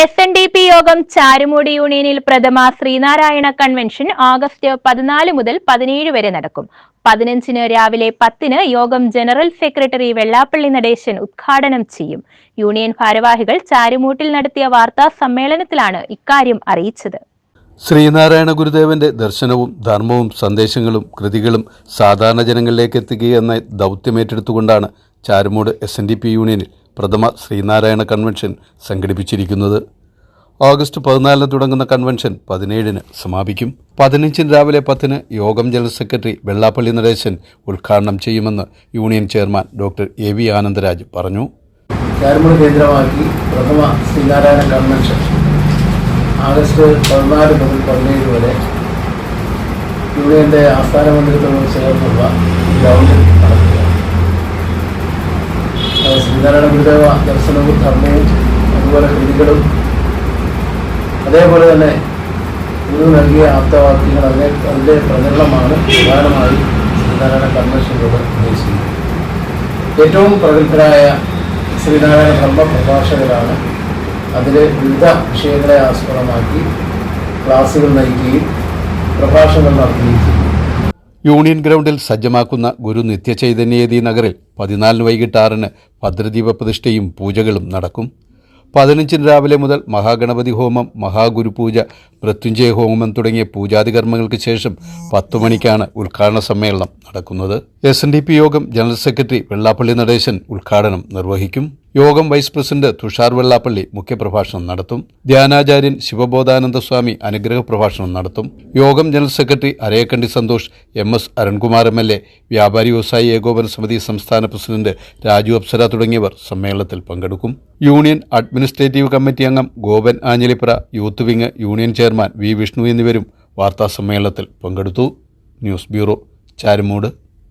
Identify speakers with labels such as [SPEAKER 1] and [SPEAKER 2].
[SPEAKER 1] S N D P യോഗം ചാരുമൂടി യൂണിയനിൽ പ്രഥമ ശ്രീനാരായണ കൺവെൻഷൻ ഓഗസ്റ്റ് പതിനാല് മുതൽ പതിനേഴ് വരെ നടക്കും. പതിനഞ്ചിന് രാവിലെ പത്തിന് യോഗം ജനറൽ സെക്രട്ടറി വെള്ളാപ്പള്ളി നടേശൻ ഉദ്ഘാടനം ചെയ്യും. യൂണിയൻ ഭാരവാഹികൾ ചാരുമൂട്ടിൽ നടത്തിയ വാർത്താ സമ്മേളനത്തിലാണ് ഇക്കാര്യം അറിയിച്ചത്.
[SPEAKER 2] ശ്രീനാരായണ ഗുരുദേവന്റെ ദർശനവും ധർമ്മവും സന്ദേശങ്ങളും കൃതികളും സാധാരണ ജനങ്ങളിലേക്ക് എത്തിക്കുക എന്ന ദൗത്യമേറ്റെടുത്തുകൊണ്ടാണ് Charummoodu S N D P യൂണിയനിൽ പ്രഥമ ശ്രീനാരായണ കൺവെൻഷൻ സംഘടിപ്പിച്ചിരിക്കുന്നത്. ഓഗസ്റ്റ് പതിനാലിന് തുടങ്ങുന്ന കൺവെൻഷൻ പതിനേഴിന് സമാപിക്കും. പതിനഞ്ചിന് രാവിലെ പത്തിന് യോഗം ജനറൽ സെക്രട്ടറി വെള്ളാപ്പള്ളി നടേശൻ ഉദ്ഘാടനം ചെയ്യുമെന്ന് union chairman doctor A V Anandaraj പറഞ്ഞു.
[SPEAKER 3] ചാരുമൂട് കേന്ദ്രമാക്കി പ്രഥമ ശ്രീനാരായണ കൺവെൻഷൻ ആഗസ്റ്റ് പതിനാല് മുതൽ പതിനേഴ് വരെ യൂണിയന്റെ ആസ്ഥാന മന്ദിരത്തോട് ചേർന്നുള്ള ഗ്രൗണ്ടിൽ അത് ശ്രീനാരായണ ഗുരുദേവ ദർശനവും ധർമ്മവും അതുപോലെ കൃതികളും അതേപോലെ തന്നെ ഗുരു നൽകിയ ആപ്തവാക്യങ്ങൾ അതിനെ അതിന്റെ പ്രചരണമാണ് പ്രധാനമായി ശ്രീനാരായണ കൺവെൻഷനിലൂടെ ഉദ്ദേശിക്കുന്നത് ഏറ്റവും പ്രഗത്ഭരായ ശ്രീനാരായണ ധർമ്മ പ്രഭാഷകരാണ് അതിൽ വിവിധ വിഷയങ്ങളെ ആസ്പദമാക്കി ക്ലാസ്സുകൾ നയിക്കുകയും പ്രഭാഷണങ്ങൾ നടത്തുകയും ചെയ്യും
[SPEAKER 2] യൂണിയൻ ഗ്രൗണ്ടിൽ സജ്ജമാക്കുന്ന ഗുരു നിത്യചൈതന്യേതി നഗറിൽ പതിനാലിന് വൈകിട്ട് ആറിന് ഭദ്രദീപ പ്രതിഷ്ഠയും പൂജകളും നടക്കും. പതിനഞ്ചിന് രാവിലെ മുതൽ മഹാഗണപതി ഹോമം മഹാഗുരുപൂജ മൃത്യുഞ്ജയ ഹോമം തുടങ്ങിയ പൂജാതി കർമ്മങ്ങൾക്ക് ശേഷം പത്തു മണിക്കാണ് ഉദ്ഘാടന സമ്മേളനം നടക്കുന്നത്. എസ് യോഗം ജനറൽ സെക്രട്ടറി വെള്ളാപ്പള്ളി നടേശൻ ഉദ്ഘാടനം നിർവഹിക്കും. യോഗം വൈസ് പ്രസിഡന്റ് തുഷാർ വെള്ളാപ്പള്ളി മുഖ്യപ്രഭാഷണം നടത്തും. ധ്യാനാചാര്യൻ ശിവബോധാനന്ദ സ്വാമി അനുഗ്രഹ പ്രഭാഷണം നടത്തും. യോഗം general secretary Arayakkandi Santhosh M S Arunkumar M L A വ്യാപാരി വ്യവസായി ഏകോപന സമിതി സംസ്ഥാന പ്രസിഡന്റ് രാജു അപ്സര തുടങ്ങിയവർ സമ്മേളനത്തിൽ പങ്കെടുക്കും. യൂണിയൻ അഡ്മിനിസ്ട്രേറ്റീവ് കമ്മിറ്റി അംഗം Gopan Anjilipra youth wing union chairman V Vishnu എന്നിവരും വാർത്താസമ്മേളനത്തിൽ പങ്കെടുത്തു. News bureau Charummoodu.